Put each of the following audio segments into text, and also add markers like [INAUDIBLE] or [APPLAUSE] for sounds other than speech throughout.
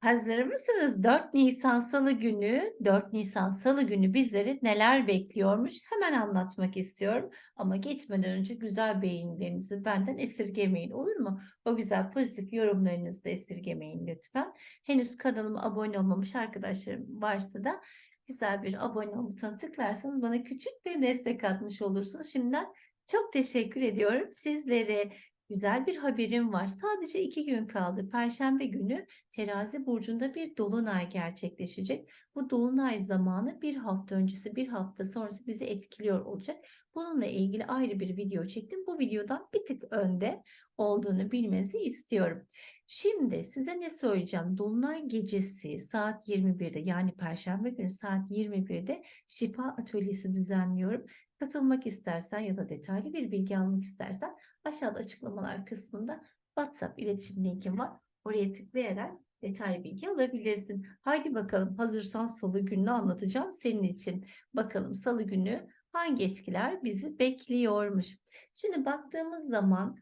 Hazır mısınız? 4 Nisan Salı günü, 4 Nisan Salı günü bizleri neler bekliyormuş hemen anlatmak istiyorum. Ama geçmeden önce güzel beğenilerinizi benden esirgemeyin olur mu? O güzel pozitif yorumlarınızı da esirgemeyin lütfen. Henüz kanalıma abone olmamış arkadaşlarım varsa da güzel bir abone ol butonuna tıklarsanız bana küçük bir destek atmış olursunuz. Şimdiden çok teşekkür ediyorum sizlere. Güzel bir haberim var. Sadece iki gün kaldı. Perşembe günü terazi burcunda bir dolunay gerçekleşecek. Bu dolunay zamanı bir hafta öncesi bir hafta sonrası bizi etkiliyor olacak. Bununla ilgili ayrı bir video çektim. Bu videodan bir tık önde olduğunu bilmenizi istiyorum. Şimdi size ne söyleyeceğim? Dolunay gecesi saat 21'de yani Perşembe günü saat 21'de şifa atölyesi düzenliyorum. Katılmak istersen ya da detaylı bir bilgi almak istersen aşağıda açıklamalar kısmında WhatsApp iletişim linkim var. Oraya tıklayarak detaylı bilgi alabilirsin. Haydi bakalım hazırsan salı gününü anlatacağım senin için. Bakalım salı günü hangi etkiler bizi bekliyormuş. Şimdi baktığımız zaman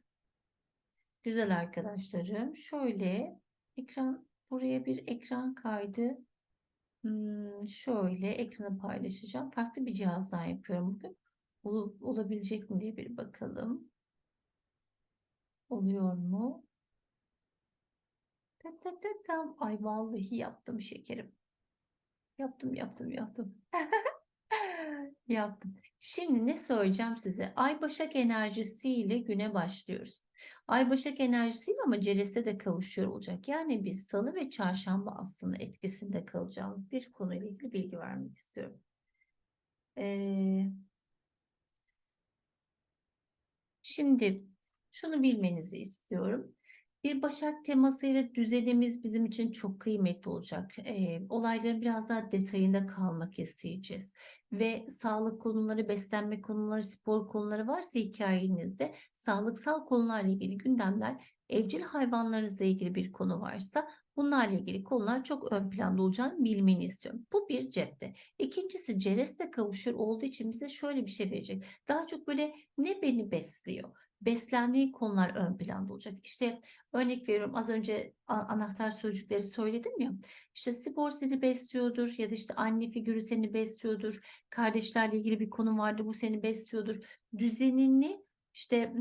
güzel arkadaşlarım şöyle ekran buraya bir ekran kaydı. Hmm, şöyle ekranı paylaşacağım. Farklı bir cihazdan yapıyorum bugün. Ol, olabilecek mi diye bir bakalım. Oluyor mu? Ta ta ta tam. Ay vallahi yaptım şekerim. Yaptım yaptım yaptım. [LAUGHS] Yaptım. Şimdi ne söyleyeceğim size? Ay Başak enerjisiyle güne başlıyoruz. Ay Başak enerjisiyle ama Celes'e de kavuşuyor olacak. Yani biz salı ve çarşamba aslında etkisinde kalacağımız bir konuyla ilgili bilgi vermek istiyorum. Ee, şimdi şunu bilmenizi istiyorum. Bir Başak temasıyla düzenimiz bizim için çok kıymetli olacak. E, olayların biraz daha detayında kalmak isteyeceğiz. Ve sağlık konuları, beslenme konuları, spor konuları varsa hikayenizde sağlıksal konularla ilgili gündemler, evcil hayvanlarınızla ilgili bir konu varsa bunlarla ilgili konular çok ön planda olacağını bilmeni istiyorum. Bu bir cepte. İkincisi Ceres'le kavuşur olduğu için bize şöyle bir şey verecek. Daha çok böyle ne beni besliyor? Beslendiği konular ön planda olacak. İşte örnek veriyorum az önce anahtar sözcükleri söyledim ya. İşte spor seni besliyordur ya da işte anne figürü seni besliyordur. Kardeşlerle ilgili bir konu vardı bu seni besliyordur. Düzenini işte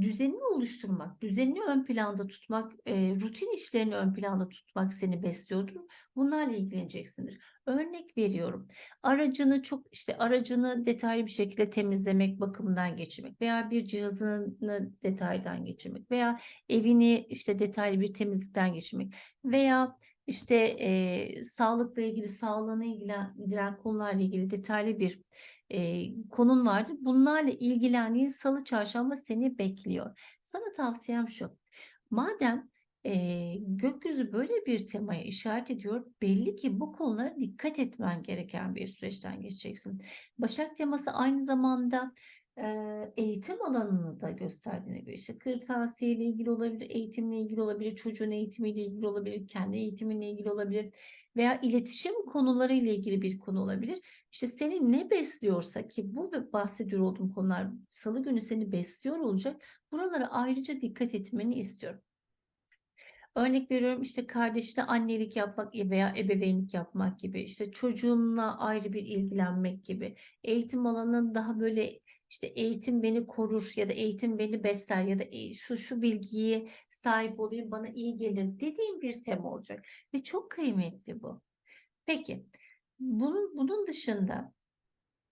düzenini oluşturmak, düzenini ön planda tutmak, e, rutin işlerini ön planda tutmak seni besliyordur. Bunlarla ilgileneceksindir. Örnek veriyorum. Aracını çok işte aracını detaylı bir şekilde temizlemek, bakımdan geçirmek veya bir cihazını detaydan geçirmek veya evini işte detaylı bir temizlikten geçirmek veya işte e, sağlıkla ilgili, sağlığına ilgilendiren konularla ilgili detaylı bir e, konun vardı. Bunlarla ilgilendiğin salı çarşamba seni bekliyor. Sana tavsiyem şu. Madem e, gökyüzü böyle bir temaya işaret ediyor. Belli ki bu konulara dikkat etmen gereken bir süreçten geçeceksin. Başak teması aynı zamanda e, eğitim alanını da gösterdiğine göre işte kırtasiye ile ilgili olabilir, eğitimle ilgili olabilir, çocuğun eğitimiyle ilgili olabilir, kendi eğitiminle ilgili olabilir veya iletişim konuları ile ilgili bir konu olabilir. İşte seni ne besliyorsa ki bu bahsediyor olduğum konular salı günü seni besliyor olacak. Buralara ayrıca dikkat etmeni istiyorum. Örnek veriyorum işte kardeşine annelik yapmak veya ebeveynlik yapmak gibi işte çocuğunla ayrı bir ilgilenmek gibi eğitim alanının daha böyle işte eğitim beni korur ya da eğitim beni besler ya da e, şu şu bilgiyi sahip olayım bana iyi gelir dediğim bir tema olacak ve çok kıymetli bu. Peki bunun, bunun dışında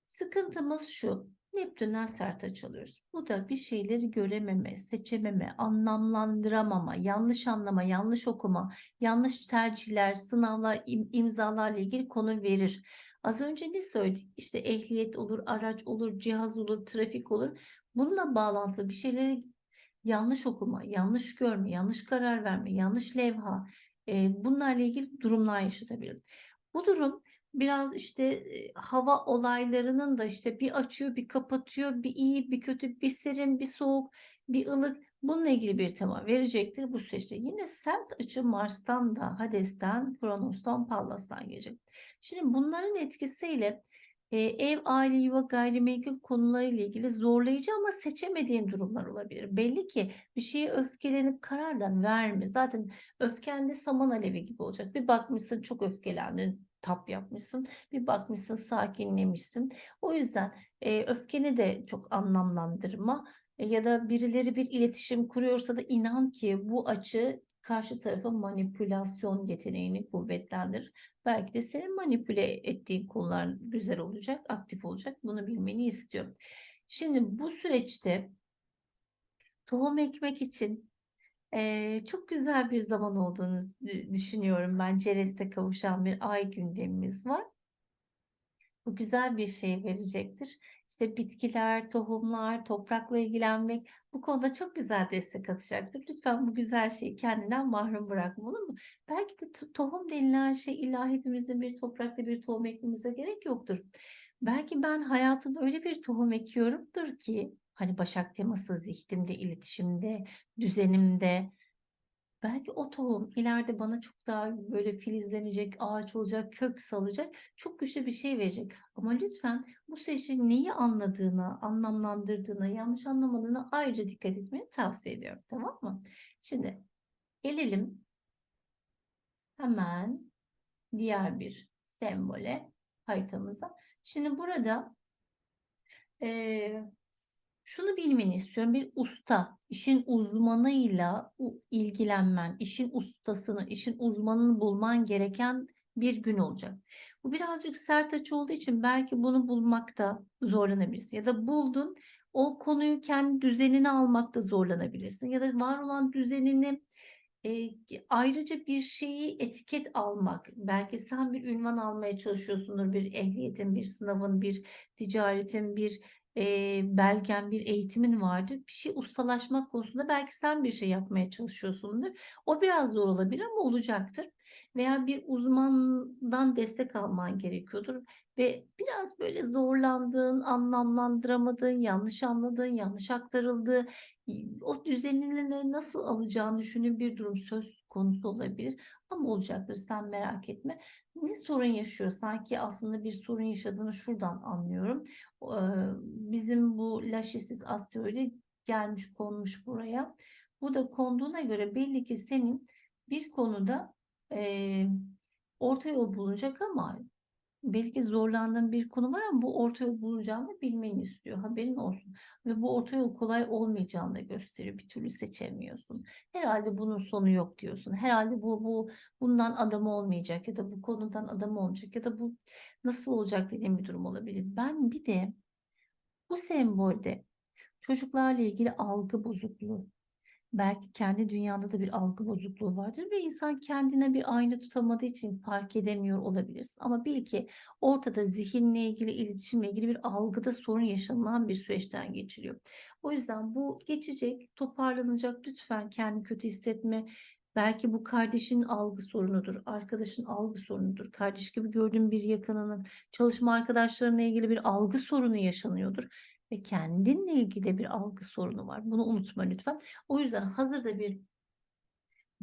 sıkıntımız şu Neptün'den sert açılıyoruz. Bu da bir şeyleri görememe, seçememe, anlamlandıramama, yanlış anlama, yanlış okuma, yanlış tercihler, sınavlar, im imzalarla ilgili konu verir. Az önce ne söyledik? İşte ehliyet olur, araç olur, cihaz olur, trafik olur. Bununla bağlantılı bir şeyleri yanlış okuma, yanlış görme, yanlış karar verme, yanlış levha, e, bunlarla ilgili durumlar yaşatabilir. Bu durum biraz işte hava olaylarının da işte bir açıyor, bir kapatıyor, bir iyi, bir kötü, bir serin, bir soğuk, bir ılık bununla ilgili bir tema verecektir bu süreçte. Yine sert açı Mars'tan da Hades'ten, Kronos'tan, Pallas'tan gelecek. Şimdi bunların etkisiyle e, ev, aile, yuva, gayrimenkul konularıyla ilgili zorlayıcı ama seçemediğin durumlar olabilir. Belli ki bir şeye öfkelenip karar da verme. Zaten öfken de saman alevi gibi olacak. Bir bakmışsın çok öfkelendin, tap yapmışsın. Bir bakmışsın sakinlemişsin. O yüzden e, öfkeni de çok anlamlandırma. E, ya da birileri bir iletişim kuruyorsa da inan ki bu açı karşı tarafa manipülasyon yeteneğini kuvvetlendirir. Belki de senin manipüle ettiğin konular güzel olacak, aktif olacak. Bunu bilmeni istiyorum. Şimdi bu süreçte tohum ekmek için eee, çok güzel bir zaman olduğunu dü- düşünüyorum ben. Ceres'te kavuşan bir ay gündemimiz var. Bu güzel bir şey verecektir. İşte bitkiler, tohumlar, toprakla ilgilenmek bu konuda çok güzel destek atacaktır. Lütfen bu güzel şeyi kendinden mahrum bırakma olur mu? Belki de to- tohum denilen şey illa hepimizin bir toprakta bir tohum ekmemize gerek yoktur. Belki ben hayatımda öyle bir tohum ekiyorumdur ki hani başak teması zihnimde, iletişimde, düzenimde, Belki o tohum ileride bana çok daha böyle filizlenecek, ağaç olacak, kök salacak, çok güçlü bir şey verecek. Ama lütfen bu süreçte neyi anladığına, anlamlandırdığına, yanlış anlamadığına ayrıca dikkat etmeni tavsiye ediyorum. Tamam mı? Şimdi gelelim hemen diğer bir sembole haritamıza. Şimdi burada eee şunu bilmeni istiyorum. Bir usta, işin uzmanıyla ilgilenmen, işin ustasını, işin uzmanını bulman gereken bir gün olacak. Bu birazcık sert açı olduğu için belki bunu bulmakta zorlanabilirsin. Ya da buldun, o konuyu kendi düzenine almakta zorlanabilirsin. Ya da var olan düzenini e, ayrıca bir şeyi etiket almak. Belki sen bir ünvan almaya çalışıyorsundur. Bir ehliyetin, bir sınavın, bir ticaretin, bir e, belgen, bir eğitimin vardır. Bir şey ustalaşmak konusunda belki sen bir şey yapmaya çalışıyorsundur. O biraz zor olabilir ama olacaktır. Veya bir uzmandan destek alman gerekiyordur. Ve biraz böyle zorlandığın, anlamlandıramadığın, yanlış anladığın, yanlış aktarıldığı, o düzenini nasıl alacağını düşündüğün bir durum söz konusu olabilir. Ama olacaktır sen merak etme. Ne sorun yaşıyor? Sanki aslında bir sorun yaşadığını şuradan anlıyorum. Bizim bu Laşesis asteroidi gelmiş konmuş buraya. Bu da konduğuna göre belli ki senin bir konuda e, orta yol bulunacak ama belki zorlandığın bir konu var ama bu orta yol bulacağını bilmeni istiyor. Haberin olsun. Ve bu orta yol kolay olmayacağını da gösteriyor. Bir türlü seçemiyorsun. Herhalde bunun sonu yok diyorsun. Herhalde bu bu bundan adam olmayacak ya da bu konudan adam olmayacak ya da bu nasıl olacak dediğim bir durum olabilir. Ben bir de bu sembolde çocuklarla ilgili algı bozukluğu, belki kendi dünyanda da bir algı bozukluğu vardır ve insan kendine bir ayna tutamadığı için fark edemiyor olabilirsin. Ama bil ki ortada zihinle ilgili, iletişimle ilgili bir algıda sorun yaşanılan bir süreçten geçiriyor. O yüzden bu geçecek, toparlanacak. Lütfen kendi kötü hissetme. Belki bu kardeşin algı sorunudur, arkadaşın algı sorunudur. Kardeş gibi gördüğün bir yakınının, çalışma arkadaşlarına ilgili bir algı sorunu yaşanıyordur ve kendinle ilgili bir algı sorunu var. Bunu unutma lütfen. O yüzden hazırda bir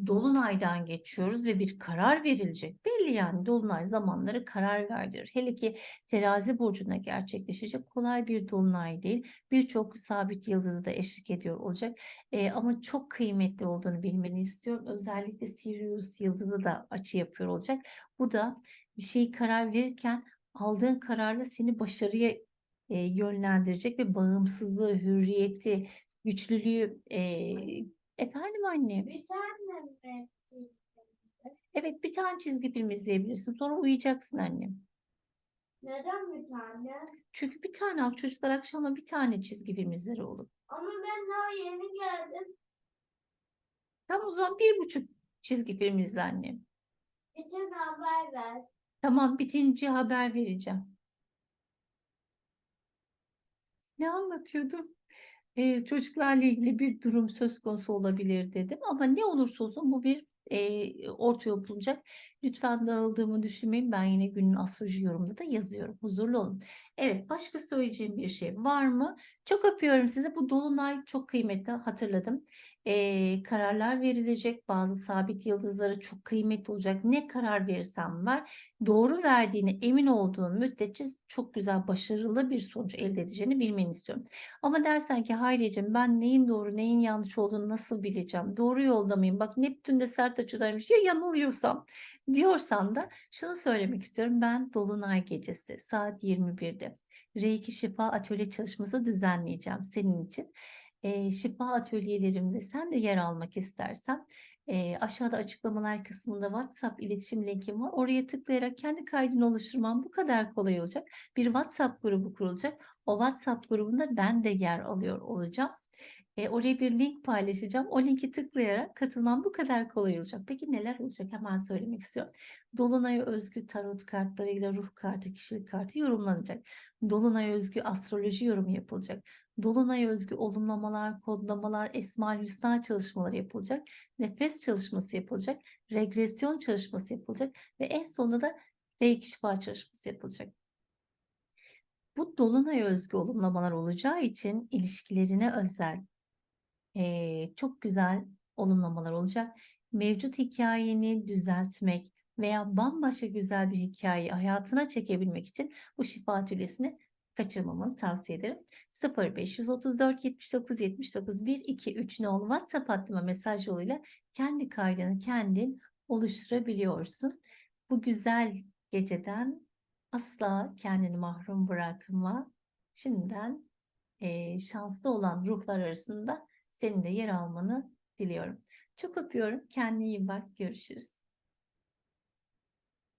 dolunaydan geçiyoruz ve bir karar verilecek. Belli yani dolunay zamanları karar verdirir. Hele ki terazi burcuna gerçekleşecek kolay bir dolunay değil. Birçok sabit yıldızı da eşlik ediyor olacak. Ee, ama çok kıymetli olduğunu bilmeni istiyorum. Özellikle Sirius yıldızı da açı yapıyor olacak. Bu da bir şeyi karar verirken aldığın kararla seni başarıya e, yönlendirecek ve bağımsızlığı, hürriyeti, güçlülüğü e, efendim anne. Bir tane mi? Evet bir tane çizgi film izleyebilirsin. Sonra uyuyacaksın annem. Neden bir tane? Çünkü bir tane çocuklar akşama bir tane çizgi film izler oğlum. Ama ben daha yeni geldim. Tamam o zaman bir buçuk çizgi film izle annem. Bir tane haber ver. Tamam bitince haber vereceğim. Ne anlatıyordum? Ee, çocuklarla ilgili bir durum söz konusu olabilir dedim. Ama ne olursa olsun bu bir e, orta yol bulacak. Lütfen dağıldığımı düşünmeyin. Ben yine günün astroloji yorumunda da yazıyorum. Huzurlu olun. Evet başka söyleyeceğim bir şey var mı? Çok öpüyorum size. Bu dolunay çok kıymetli hatırladım. Eee, kararlar verilecek. Bazı sabit yıldızları çok kıymetli olacak. Ne karar verirsen ver, doğru verdiğine emin olduğun müddetçe çok güzel, başarılı bir sonuç elde edeceğini bilmeni istiyorum. Ama dersen ki Hayriyeciğim ben neyin doğru, neyin yanlış olduğunu nasıl bileceğim? Doğru yolda mıyım? Bak Neptün de sert açıdaymış. Ya yanılıyorsam diyorsan da şunu söylemek istiyorum. Ben Dolunay gecesi saat 21'de Reiki Şifa Atölye çalışması düzenleyeceğim senin için. Eee, şifa atölyelerimde sen de yer almak istersen eee, aşağıda açıklamalar kısmında WhatsApp iletişim linkim var. Oraya tıklayarak kendi kaydını oluşturman bu kadar kolay olacak. Bir WhatsApp grubu kurulacak. O WhatsApp grubunda ben de yer alıyor olacağım. E, oraya bir link paylaşacağım. O linki tıklayarak katılman bu kadar kolay olacak. Peki neler olacak? Hemen söylemek istiyorum. Dolunay'a özgü tarot kartlarıyla ruh kartı, kişilik kartı yorumlanacak. Dolunay'a özgü astroloji yorumu yapılacak. Dolunay'a özgü olumlamalar, kodlamalar, Esma Hüsna çalışmaları yapılacak. Nefes çalışması yapılacak. Regresyon çalışması yapılacak. Ve en sonunda da Reiki şifa çalışması yapılacak. Bu dolunay özgü olumlamalar olacağı için ilişkilerine özel eee, çok güzel olumlamalar olacak. Mevcut hikayeni düzeltmek veya bambaşka güzel bir hikayeyi hayatına çekebilmek için bu şifa atölyesini kaçırmamanı tavsiye ederim. 0534 79 79 123 nolu WhatsApp hattıma mesaj yoluyla kendi kaydını kendin oluşturabiliyorsun. Bu güzel geceden asla kendini mahrum bırakma. Şimdiden eee, şanslı olan ruhlar arasında senin de yer almanı diliyorum. Çok öpüyorum. Kendine iyi bak. Görüşürüz.